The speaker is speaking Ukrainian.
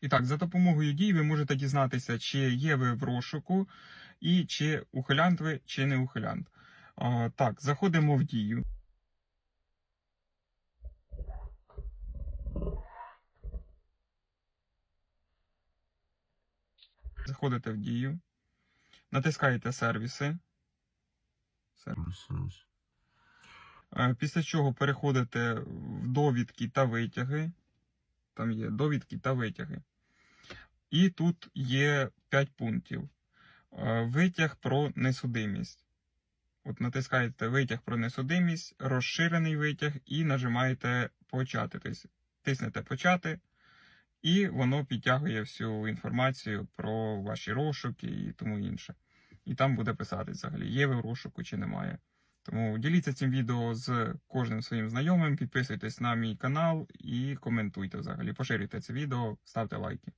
І так, за допомогою дій ви можете дізнатися, чи є ви в розшуку, і чи ухилянт ви, чи не ухилянт. А, так, заходимо в дію. Заходите в дію, натискаєте сервіси. Сер- Е, Після чого переходите в довідки та витяги. Там є довідки та витяги. І тут є 5 пунктів. Е, Витяг про несудимість. От натискаєте витяг про несудимість, розширений витяг і нажимаєте почати. Тобто тиснете почати, і воно підтягує всю інформацію про ваші розшуки і тому інше. І там буде писати взагалі, є ви в розшуку чи немає. Тому діліться цим відео з кожним своїм знайомим, підписуйтесь на мій канал і коментуйте взагалі. Поширюйте це відео, ставте лайки.